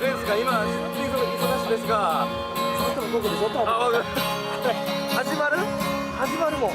ですか？今忙しいですが。あわかる。始まる？始まるもん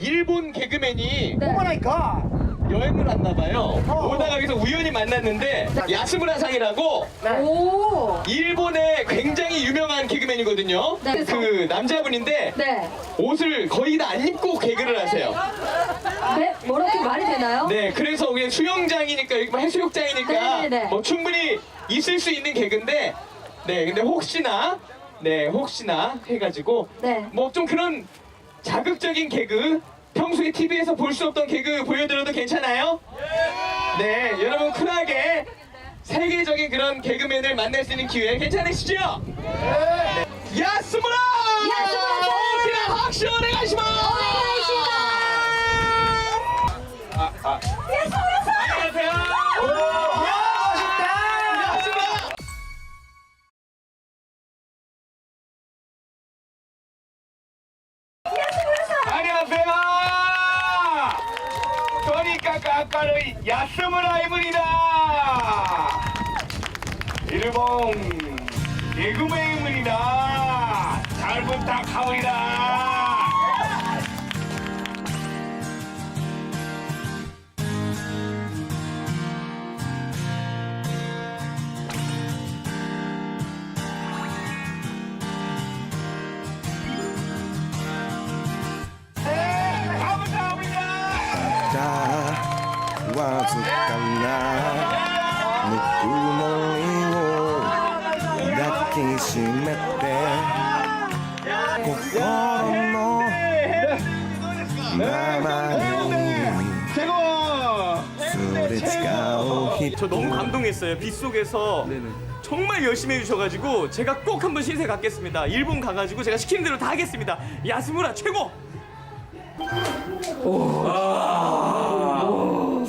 일본 개그맨이 네. 오마이 갓 여행을 왔나 봐요. 오다가 여기서 우연히 만났는데 야스무라상이라고 오! 일본의 굉장히 유명한 개그맨이거든요. 네. 그 남자분인데 네. 옷을 거의 다 안 입고 개그를 하세요. 네? 뭐라고 말이 되나요? 네, 그래서 그냥 수영장이니까 여기 뭐 해수욕장이니까 네, 네, 네. 뭐 충분히 있을 수 있는 개그인데 네, 근데 혹시나 네, 혹시나 해가지고 네. 뭐 좀 그런 자극적인 개그 평소에 TV에서 볼 수 없던 개그 보여드려도 괜찮아요? 네, 여러분 쿨하게 세계적인 그런 개그맨을 만날 수 있는 기회 괜찮으시죠? 네. 야스무라! 야스무라! 오키나 박수 오네가시마! かく明るい安村エブリだ。일본 개그맨입니다. 잘 부탁합니다. 와숙한 날 누구 멀리로 낫기 심했대 꼭 걸어 나만이 최고! 소리치가오 저 너무 감동했어요. 빗속에서 정말 열심히 해주셔가지고 제가 꼭 한번 신세 갖겠습니다. 일본 가가지고 제가 시키는 대로 다 하겠습니다. 야스무라 최고! 오. 아.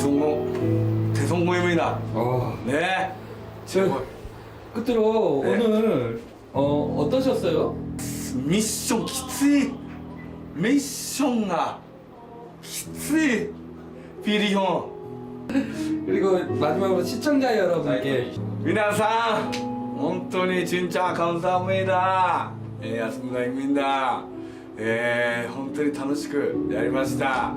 手損も手損も夢だ 아, ね 저 끝으로 네. 오늘 어, 어떠셨어요? ミッションきついミッションがきついピリオン 그리고 마지막으로 시청자 여러분께 皆さん本当にちんちゃん감사합니다えー、安村みんなえー、本当に楽しくやりました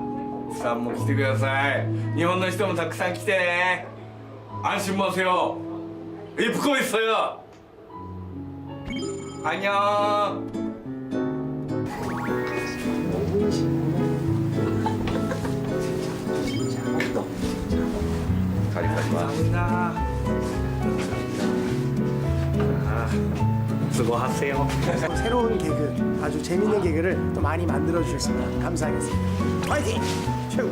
さんも来てください。日本の人もたくさん来てね。安心せよ。一いっよ。あにょー。カリカリ。 수고하세요 새로운 개그, 아주 재밌는 개그를 또 많이 만들어 주셨으면 감사하겠습니다. 화이팅! 최고!